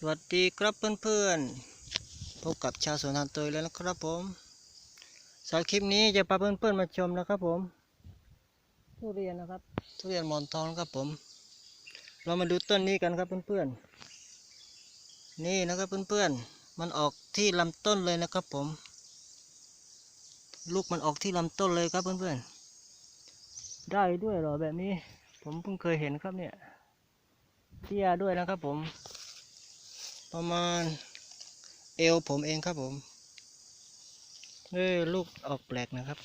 สวัสดีครับเพื่อนๆพบกับชาวสวนทานเตยแล้วนะครับผมสำหรับคลิปนี้จะพาเพื่อนๆมาชมนะครับผม ทุเรียนนะครับ ทุเรียนหมอนทองครับผม เรามาดูต้นนี้กันครับเพื่อนๆนี่นะครับเพื่อนๆมันออกที่ลำต้นเลยนะครับผม ลูกมันออกที่ลำต้นเลยครับเพื่อนๆได้ด้วยเหรอแบบนี้ ผมเพิ่งเคยเห็นครับเนี่ยเตี้ยด้วยนะครับผม ประมาณเอวผมเองครับผมเอ้ยลูกออกแปลกนะครับ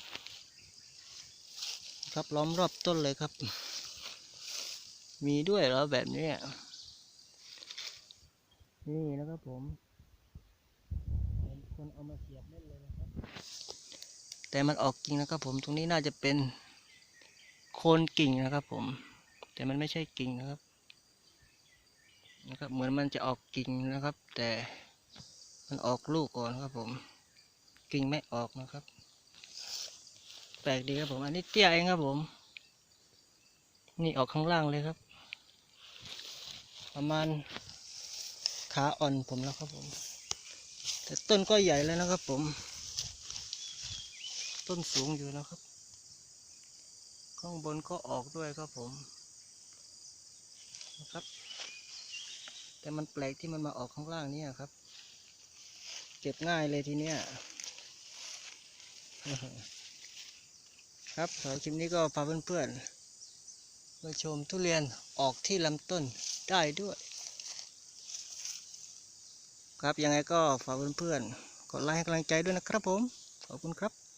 ครับล้อมรอบต้นเลยครับ มีด้วยเหรอแบบนี้นี่นะครับผมคนเอามาเสียบเล่นเลยนะครับ แต่มันออกกิ่งนะครับผมตรงนี้น่าจะเป็นโคนกิ่งนะครับผม แต่มันไม่ใช่กิ่งนะครับ นะครับเหมือนมันจะออกกิ่งนะครับ แต่มันออกลูกก่อนครับผม กิ่งไม่ออกนะครับ แปลกดีครับผม อันนี้เตี้ยเองครับผม นี่ออกข้างล่างเลยครับ ประมาณขาอ่อนผมแล้วครับผม แต่ต้นก็ใหญ่แล้วนะครับผม ต้นสูงอยู่นะครับ ข้างบนก็ออกด้วยครับผมนะครับ แต่มันแปลกที่มันมาออกข้างล่างเนี่ยครับ เก็บง่ายเลยทีเนี้ยครับสำหรับคลิปนี้ก็พาเพื่อนๆมาชมทุเรียนออกที่ลำต้นได้ด้วย ครับยังไงก็ฝากเพื่อนๆกดไลค์ให้กำลังใจด้วยนะครับผม ขอบคุณครับ